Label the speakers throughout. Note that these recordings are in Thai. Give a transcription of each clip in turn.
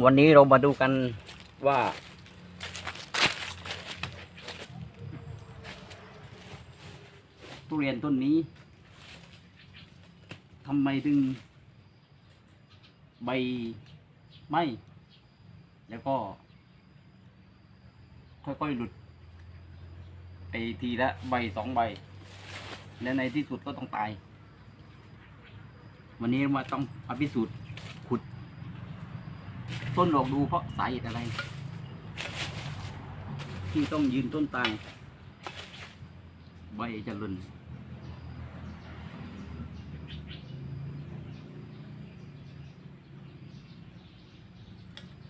Speaker 1: วันนี้เรามาดูกันว่า ทุเรียนต้นนี้ทำไมถึงใบไหมแล้วก็ ค่อยๆหลุดไปทีละใบสองใบ และในที่สุดก็ต้องตาย วันนี้มาต้องอภิสูจน์ขุด ต้นออกดูเพราะสาเหตุอะไร ที่ต้องยืนต้นตาย ใบจะล่น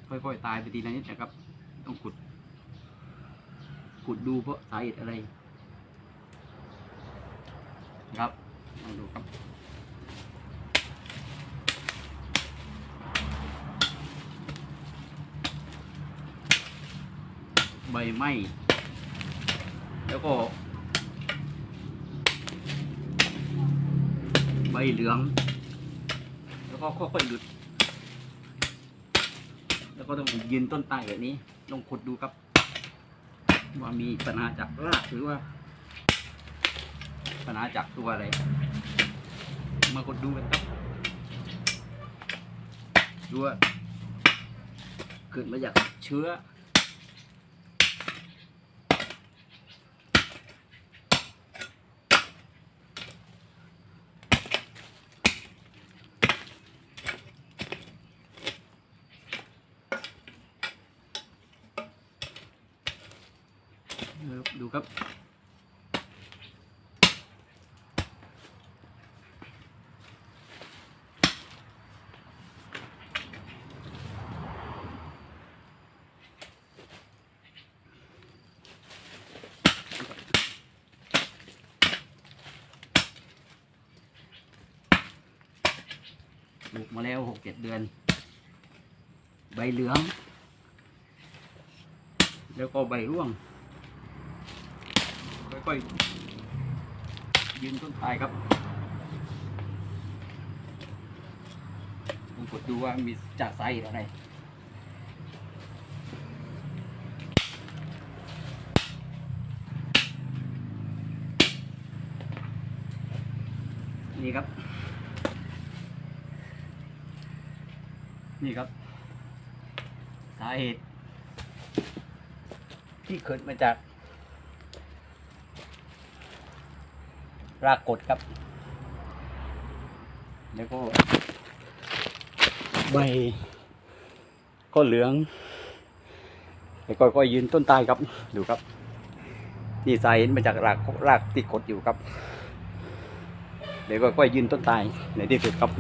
Speaker 1: ค่อยๆ ตายไปทีละนิดนะครับ ต้องขุด ขุดดูเพราะสาเหตุอะไร ครับลองดูครับ ใบไม้แล้วก็ ใบเหลือง แล้วก็ค่อยๆหลุด แล้วก็ต้องยืนต้นตายแบบนี้ลองขุดดูครับ ว่ามีปัญหาจากรากหรือว่าปัญหาจากตัวอะไร มากดดูกันครับดูว่าเกิดมาจากเชื้อ ดูครับ ปลูกมาแล้วหกเจ็ดเดือน ใบเหลือง แล้วก็ใบร่วง ค่อยยืนต้นตายครับผมกดดูว่ามีจากไซส์อะไรนี่ครับ นี่ครับ สาเหตุ ที่เกิดมาจาก รากกดครับ แล้วก็ใบก็เหลืองแล้วก็ก็ยืนต้นตายครับ ดูครับ นี่สาเห็นมาจากรากรากติดกดอยู่ครับ เดี๋ยวก็ก็ยืนต้นตายในที่สุดครับ